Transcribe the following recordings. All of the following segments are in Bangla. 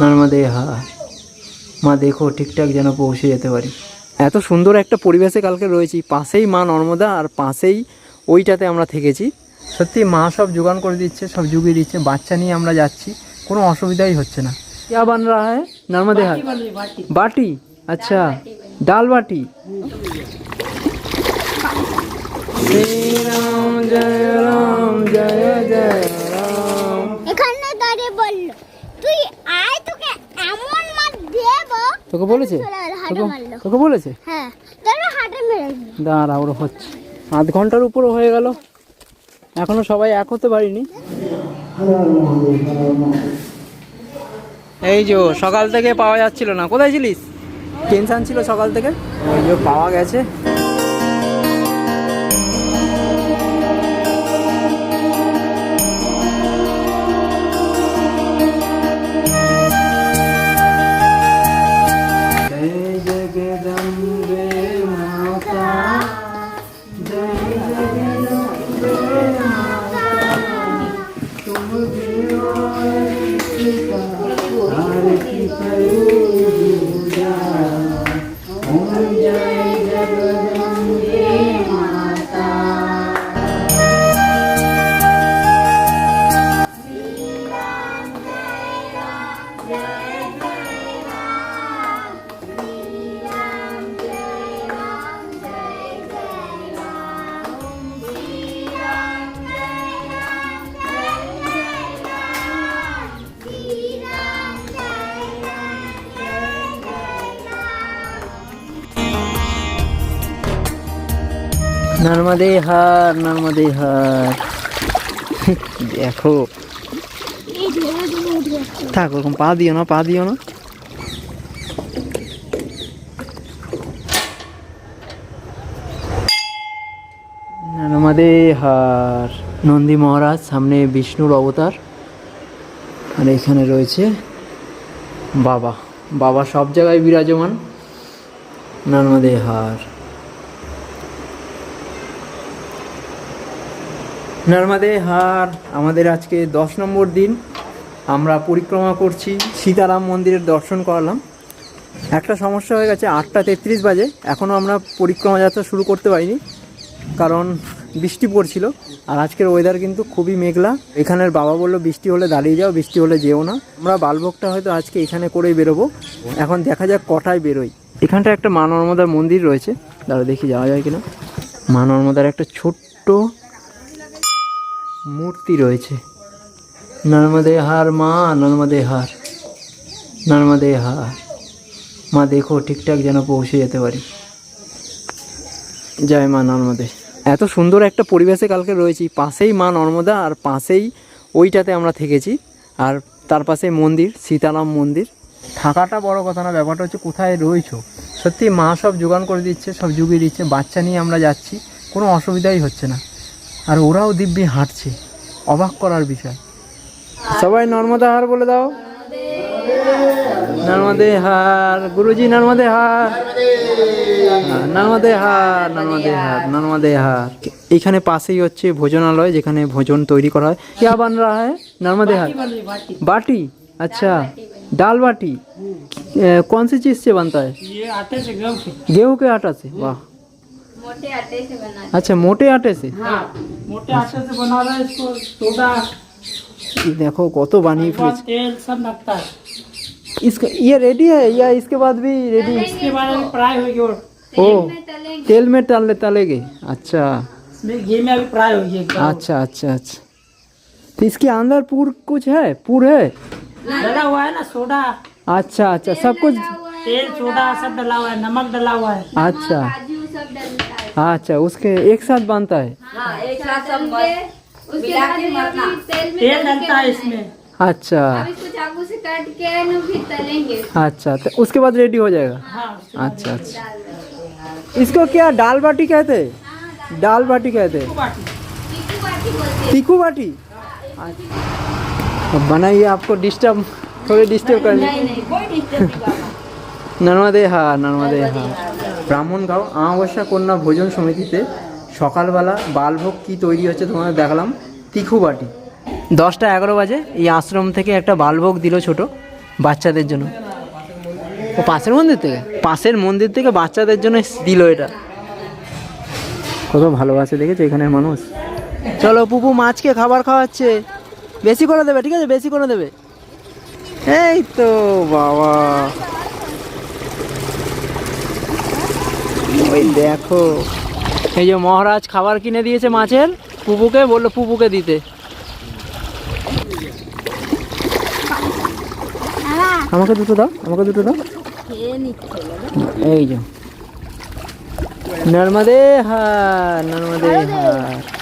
নর্মদে হা মা দেখো ঠিকঠাক যেন পৌঁছে যেতে পারি এত সুন্দর একটা পরিবেশে কালকে রয়েছি পাশেই মা নর্মদা আর পাশেই ওইটাতে আমরা থেকেছি সত্যি মা সব জোগান করে দিচ্ছে সব জুগিয়ে দিচ্ছে বাচ্চা নিয়ে আমরা যাচ্ছি কোনো অসুবিধাই হচ্ছে না क्या बन रहा है नर्मदे हाट बाटी अच्छा दाल बाटी श्री राम जय राम जय जय राम তোকে বলেছে? তোকে- বলেছে? হ্যাঁ। দাঁড়া ওরা হচ্ছে। আধ ঘণ্টার উপরও হয়ে গেল। এখনও সবাই এক হতে পারিনি। এই যে সকাল থেকে পাওয়া যাচ্ছিল না। কোথায় ছিলিস? টেনশন ছিল সকাল থেকে? ওই যে পাওয়া গেছে। নর্মদে হার নর্মদে হার দেখো। থাক, ওরকম পা দিও না, পা দিও না। হার নন্দী মহারাজ, সামনে বিষ্ণুর অবতার। আর এখানে রয়েছে বাবা। বাবা সব জায়গায় বিরাজমান। নর্মদে হার নর্মদে হার, আমাদের আজকে দশ নম্বর দিন। আমরা পরিক্রমা করছি, সীতারাম মন্দিরের দর্শন করালাম। একটা সমস্যা হয়ে গেছে, আটটা তেত্রিশ বাজে এখনও আমরা পরিক্রমা যাত্রা শুরু করতে পারিনি, কারণ বৃষ্টি পড়ছিল, আর আজকের ওয়েদার কিন্তু খুবই মেঘলা। এখানের বাবা বলল, বৃষ্টি হলে দাঁড়িয়ে যাও, বৃষ্টি হলে যেও না। আমরা বালভোগটা হয়তো আজকে এখানে করেই বেরোবো। এখন দেখা যাক কটায় বেরোই। এখানটা একটা মা নর্মদার মন্দির রয়েছে। দাঁড়া দেখি যাওয়া যায় কিনা। মা নর্মদার একটা ছোট্ট মূর্তি রয়েছে। নর্মদে হার মা নর্মদে হার নর্মদে হার মা, দেখো, ঠিকঠাক যেন পৌঁছে যেতে পারি। জয় মা নর্মদে। এত সুন্দর একটা পরিবেশে কালকে রয়েছি। পাশেই মা নর্মদা আর পাশেই ওইটাতে আমরা থেকেছি। আর তার পাশে মন্দির, সীতারাম মন্দির। থাকাটা বড় কথা না, ব্যাপারটা হচ্ছে কোথায় রয়েছো? সত্যি মা সব জোগান করে দিচ্ছে, সব জুগিয়ে দিচ্ছে। বাচ্চা নিয়ে আমরা যাচ্ছি। কোনো অসুবিধাই হচ্ছে না। আর ওরাও দিব্যি হাঁটছে অবাক করার বিষয় সবাই নর্মদা হার বলে দাও নর্মদে হার গুরুজি নর্মদে হার হ্যাঁ, নর্মদে হার নর্মদে হার নর্মদে হার এইখানে পাশেই হচ্ছে ভোজনালয় যেখানে ভোজন তৈরি করা হয় क्या बन रहा है नर्मदे हार बाटी अच्छा दाल बाटी अ, कौन सी चीज से बनता है ये आटे से गेहूं से गेहूं के आटा से वाह मोटे आटे से बना अच्छा मोटे आटे से? हाँ। मोटे आटे से बना रहे इसको सोडा देखो कत बानी फ्रिज। तेल सब लगता इसका ये रेडी है या इसके बाद भी रेडी इसके बाद अभी फ्राई होगी और ओ तेल में तल ले तलेगी। अच्छा। इसमें घी में अभी फ्राई होगी अच्छा अच्छा अच्छा। तो इसके अंदर पूर कुछ है? पूर है? डला हुआ है ना सोडा। अच्छा अच्छा सब कुछ तेल सोडा सब डला हुआ है नमक डला हुआ है। अच्छा। है अच्छा उसके एक साथ बनता है? हाँ एक साथ सब उसके बाद में तेल में तेल तल के डलता है इसमें। अच्छा। इसको चाकू से काट के फिर तलेंगे। अच्छा तो उसके बाद रेडी हो जाएगा? हाँ अच्छा अच्छा। इसको क्या दाल बाटी कहते हैं? दाल बाटी। कहते हैं। बाटी। चीकू बाटी तीखू बाटी? अब बनाइए आपको डिस्टर्ब थोड़े डिस्टर्ब कर नर्मदे हाँ नर्मदे डिस्टर्ब ব্রাহ্মণগাঁও আমাবস্যা কন্যা ভোজন সমিতিতে সকালবেলা বালভোগ কী তৈরি হচ্ছে তোমাদের দেখালাম তিখুবাটি দশটা এগারো বাজে, এই আশ্রম থেকে একটা বালভোগ দিল ছোট বাচ্চাদের জন্য। ও পাশের মন্দির থেকে? পাশের মন্দির থেকে বাচ্চাদের জন্য দিল এটা। কত ভালোবাসে দেখেছে এখানের মানুষ। চলো পুপু মাছকে খাবার খাওয়াচ্ছে। বেশি করে দেবে, ঠিক আছে? বেশি করে দেবে। এই তো বাবা। ওই দেখো। এই যে মহারাজ খাবার কিনে দিয়েছে মাছের পুপুকে বলল পুপুকে দিতে। আমাকে দুটো দাও, আমাকে দুটো দাও। এই যে। নর্মদে হার নর্মদে হার।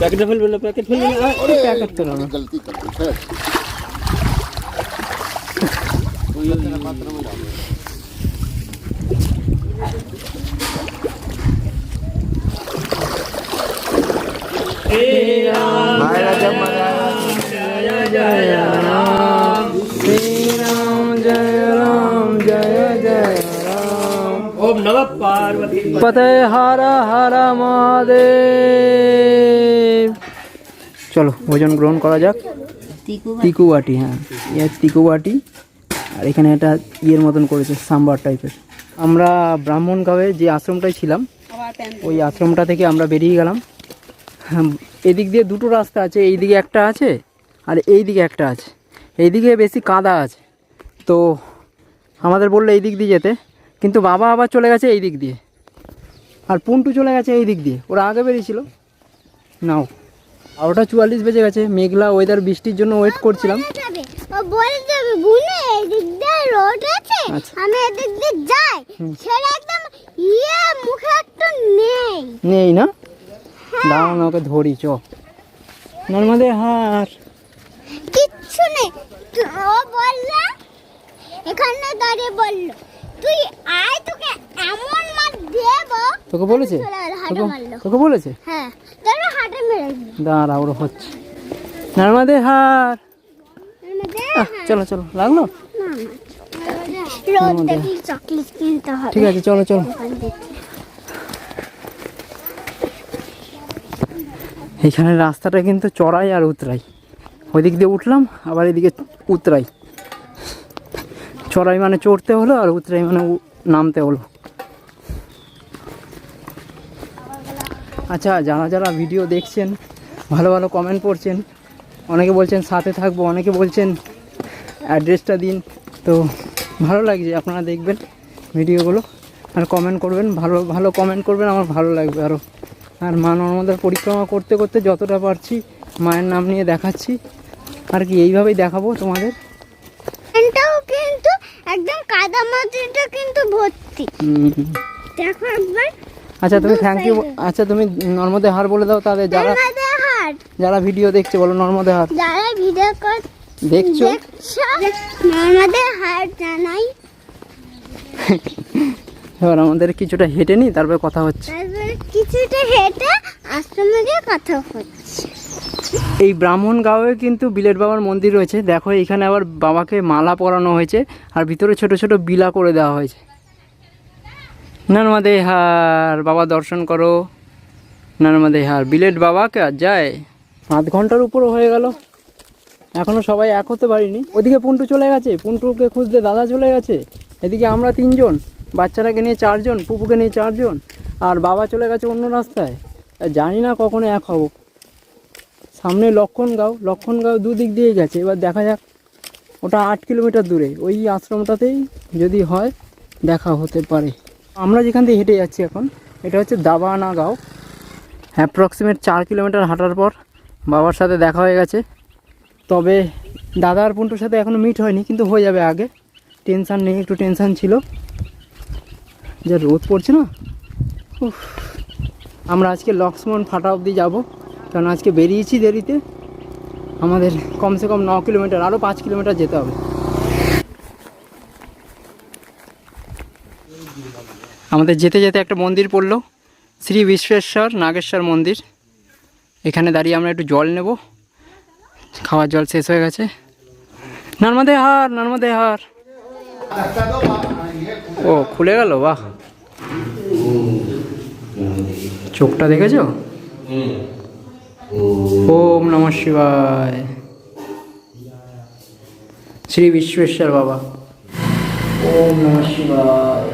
पैकेट फुल बोलो हाँ, पैकेट फुल बोलो अरे पैकेट करो ना गलती कर दी सर। तो ये तेरा में डाल जय राम श्री राम जय राम जय जय राम ओम नमः पार्वती। पते हर हर महादेव। চলো ওজন গ্রহণ করা যাক। তিকু বাটি হ্যাঁ। এ তিকু বাটি আর এখানে একটা ইয়ের মতন করেছে সাম্বার টাইপের। আমরা ব্রাহ্মণগাঁওয়ে যে আশ্রমটায় ছিলাম ওই আশ্রমটা থেকে আমরা বেরিয়ে গেলাম। হ্যাঁ, এদিক দিয়ে দুটো রাস্তা আছে এই দিকে একটা আছে আর এই দিকে একটা আছে। এইদিকে বেশি কাদা আছে। তো আমাদের বলল এই দিক দিয়ে যেতে কিন্তু বাবা আবার চলে গেছে এই দিক দিয়ে। আর পুন্টু চলে গেছে এই দিক দিয়ে। ওরা আগে বেরিয়েছিল। নাও। বারোটা চুয়াল্লিশ বেজে গেছে মেঘলা ওয়েদার বৃষ্টির জন্য ওয়েট করছিলাম। বলে যাবে বুনে এদিক দিয়ে রোড আছে আচ্ছা। আমি এদিক দিয়ে যাই। একদম ইয়ে মুখে একটু নেই। নেই না? দাঁড়াও না ওকে ধরি চ। নর্মাদে হার কিচ্ছু নেই। তো- ও বললা এখানে দাঁড়িয়ে বলল তুই আয় তোকে এমন তোকে বলেছে? তোকে বলেছে? হ্যাঁ দাঁড়া ওরা হচ্ছে। নর্মাদে হার চলো চলো লাগল? ঠিক আছে চলো চলো। এখানে রাস্তাটা কিন্তু চড়াই আর উতরাই। ওইদিক দিয়ে উঠলাম আবার এদিকে উতরাই। চড়াই মানে চড়তে হলো আর উতরাই মানে নামতে হলো। আচ্ছা যারা যারা ভিডিও দেখছেন ভালো ভালো কমেন্ট করছেন অনেকে বলছেন সাথে থাকব অনেকে বলছেন অ্যাড্রেসটা দিন। তো ভালো লাগছে আপনারা দেখবেন ভিডিওগুলো আর কমেন্ট করবেন ভালো ভালো কমেন্ট করবেন আমার ভালো লাগবে আরও আর মা নর্মদার পরিক্রমা করতে করতে যতটা পারছি মায়ের নাম নিয়ে দেখাচ্ছি। আর কি এইভাবেই দেখাবো তোমাদের। কিন্তু একদম কাদা মাটিটা কিন্তু ভর্তি। দেখো একবার। আচ্ছা তুমি থ্যাংক ইউ আচ্ছা তুমি নর্মদে হার বলে দাও তাদের যারা যারা ভিডিও দেখছে বলো নর্মদে হার যারা ভিডিও দেখছ? আমাদের হাট জানাই। এবার আমাদের কিছুটা হেঁটে নিই তারপরে কথা হচ্ছে। কিছুটা হেঁটে আশ্রমে গিয়ে কথা হচ্ছে। এই ব্রাহ্মণ গাঁওয়ে কিন্তু বিলেট বাবার মন্দির রয়েছে। দেখো এখানে আবার বাবাকে মালা পরানো হয়েছে আর ভিতরে ছোট ছোট বিলা করে দেওয়া হয়েছে। নর্মদে হার বাবা দর্শন করো। নর্মদে হার বিলেট বাবাকে আর যায়। আধ ঘণ্টার উপরও হয়ে গেল। এখনও সবাই এক হতে পারিনি। ওদিকে পুন্টু চলে গেছে। পুন্টুকে খুঁজতে দাদা চলে গেছে। এদিকে আমরা তিনজন, বাচ্চাটাকে নিয়ে চারজন পুপুকে নিয়ে চারজন, আর বাবা চলে গেছে অন্য রাস্তায়। জানি না কখনো এক হব। সামনে লক্ষণগাঁও। লক্ষণগাঁও দুদিক দিয়ে গেছে। এবার দেখা যাক, ওটা আট কিলোমিটার দূরে। ওই আশ্রমটাতেই যদি হয়, দেখা হতে পারে। আমরা যেখান থেকে হেঁটে যাচ্ছি এখন, এটা হচ্ছে দাবানা গাঁও। অ্যাপ্রক্সিমেট চার কিলোমিটার হাঁটার পর বাবার সাথে দেখা হয়ে গেছে। তবে দাদা আর পুন্টুর সাথে এখনও মিট হয়নি, কিন্তু হয়ে যাবে আগে। টেনশান নেই, একটু টেনশান ছিল। যা রোদ পড়ছে না। আমরা আজকে লক্ষ্মণ ফাটা অবধি যাব, কারণ আজকে বেরিয়েছি দেরিতে। আমাদের কমসে কম ন কিলোমিটার আরও পাঁচ কিলোমিটার যেতে হবে। আমাদের যেতে যেতে একটা মন্দির পড়ল, শ্রী বিশ্বেশ্বর নাগেশ্বর মন্দির। এখানে দাঁড়িয়ে আমরা একটু জল নেব। খাওয়ার জল শেষ হয়ে গেছে। নর্মদে হার নর্মদে হার। ও, খুলে গেল, বাহ। চোখটা দেখেছ? ওম নম শিবায়। শ্রী বিশ্বেশ্বর বাবা। ওম নম শিবায়।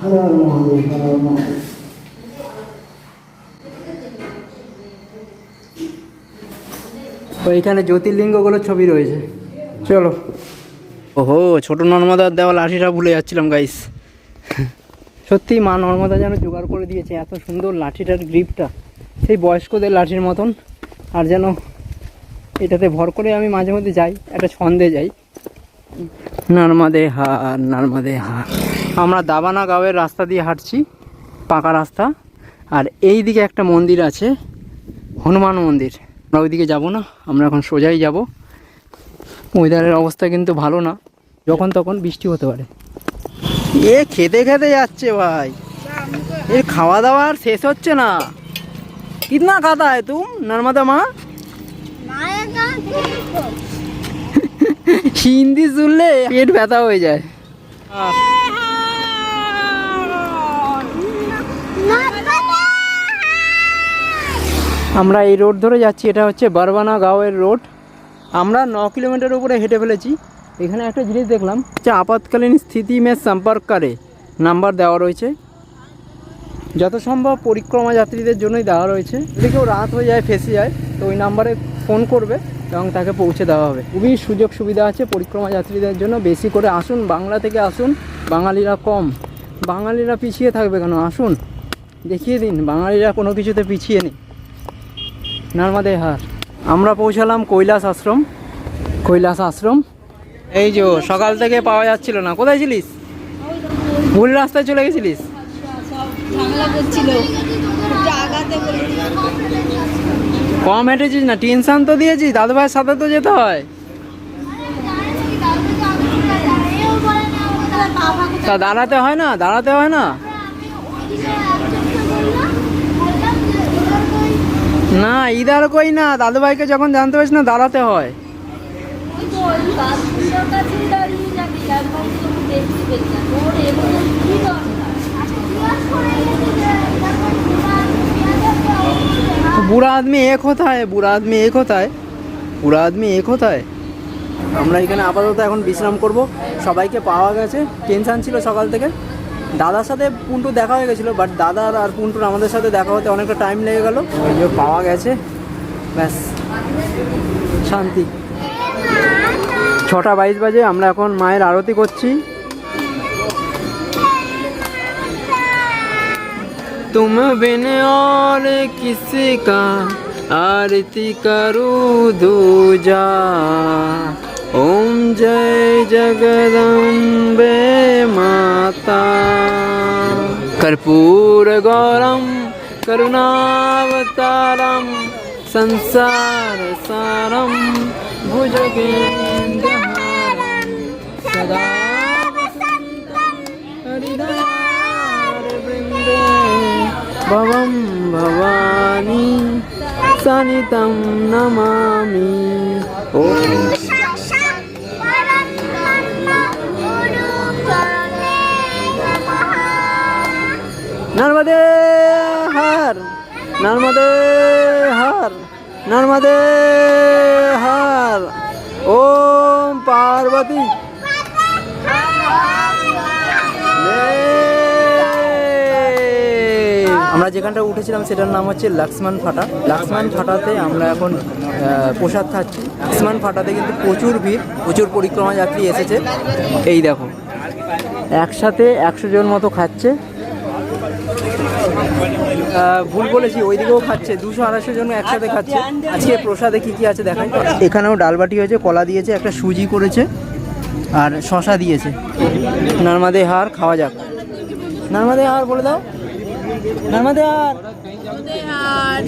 হর হর মহাদেব, হর হর মহাদেব। ওইখানে জ্যোতির্লিঙ্গগুলোর ছবি রয়েছে। চলো। ওহো ছোট নর্মদার দেওয়া লাঠিটা ভুলে যাচ্ছিলাম গাইস সত্যি মা নর্মদা যেন জোগাড় করে দিয়েছে এত সুন্দর লাঠিটার গ্রিপটা। সেই বয়স্কদের লাঠির মতন। আর যেন এটাতে ভর করে আমি মাঝে মধ্যে যাই একটা ছন্দে যাই। নর্মদে হার নর্মদে হার আমরা দাবানা গাঁয়ের রাস্তা দিয়ে হাঁটছি, পাকা রাস্তা। আর এই দিকে একটা মন্দির আছে, হনুমান মন্দির। আমরা ওইদিকে যাব না, আমরা এখন সোজাই যাব। ওয়েদারের অবস্থা কিন্তু ভালো না, যখন তখন বৃষ্টি হতে পারে। এ খেতে খেতে যাচ্ছে ভাই। এর খাওয়া দাওয়ার শেষ হচ্ছে না। কিতনা খাতা হয় তুম, নর্মদা মা? হিন্দি শুনলে পেট ব্যথা হয়ে যায়। আমরা এই রোড ধরে যাচ্ছি, এটা হচ্ছে বারবানা গাঁওয়ের রোড। আমরা ন কিলোমিটার উপরে হেঁটে ফেলেছি। এখানে একটা জিনিস দেখলাম, যে আপাতকালীন স্থিতি মে সম্পর্ক করে। নাম্বার দেওয়া রয়েছে। যত সম্ভব পরিক্রমা যাত্রীদের জন্যই দেওয়া রয়েছে। যদি কেউ রাত হয়ে যায়, ফেসে যায়, তো ওই নাম্বারে ফোন করবে। এবং তাকে পৌঁছে দেওয়া হবে। খুবই সুযোগ সুবিধা আছে পরিক্রমা যাত্রীদের জন্য। বেশি করে আসুন, বাংলা থেকে আসুন, বাঙালিরা কম। বাঙালিরা পিছিয়ে থাকবে কেন? আসুন, দেখিয়ে দিন, বাঙালিরা কোনো কিছুতে পিছিয়ে নেই। নর্মাদে হার। আমরা পৌঁছালাম কৈলাস আশ্রম। কৈলাস আশ্রম। এই যে সকাল থেকে পাওয়া যাচ্ছিল না। কোথায় ছিলিস? ভুল রাস্তায় চলে গেছিলিস? ঝামেলা করছিল। আগাতে বলে। কম হেঁটেছিস না? টেনশন তো দিয়েছিস দাদু ভাইয়ের সাথে তো যেতে হয়। তা দাঁড়াতে হয় না দাঁড়াতে হয় না? না ইদার কই না দাদু ভাইকে যখন জানতে পারিস না দাঁড়াতে হয়। দাঁড়িয়ে যাবি একবার তুমি দেখতে পেতে ওর এগুলো কি দরকার বুড়া আদমি এক কোথায়? বুড়া আদমি এক কোথায়? বুড়া আদমি এক কোথায়? আমরা এখানে আপাতত এখন বিশ্রাম করব। সবাইকে পাওয়া গেছে। টেনশান ছিল সকাল থেকে। দাদার সাথে পুন্টু দেখা হয়ে গেছিল বাট দাদার আর পুন্টুর আমাদের সাথে দেখা হতে অনেকটা টাইম লেগে গেল। ওই যে পাওয়া গেছে। ব্যাস। শান্তি। ছটা বাইশ বাজে আমরা এখন মায়ের আরতি করছি। तुम बिन और किसी का आरती करूँ दूजा। ओम जय जगदम्बे माता। कर्पूर गौरम, करुणावतारम, संसार सारम भुजगेन्द्रहारं सदा ভবম ভবানী সানিতম নমামি ও নর্মদে হার নর্মদে হার নর্মদে হার ওম পার্বতী Yeah. যেখানটা উঠেছিলাম সেটার নাম হচ্ছে লক্ষ্মণ ফাটা। লাক্সমান ফাটাতে আমরা এখন প্রসাদ খাচ্ছি। লক্ষ্মণ ফাটাতে কিন্তু প্রচুর ভিড়, প্রচুর পরিক্রমা যাত্রী এসেছে। এই দেখো, একসাথে একশো জন মতো খাচ্ছে। ভুল বলেছি, ওইদিকেও খাচ্ছে, দুশো আড়াইশো জন একসাথে খাচ্ছে। আজকে প্রসাদে কি কি আছে দেখাই। এখানেও ডালবাটি হয়েছে, কলা দিয়েছে, একটা সুজি করেছে, আর শশা দিয়েছে। নর্মাদে হার খাওয়া যাক। নর্মাদে হার বলে দাও। নর্মাদে হার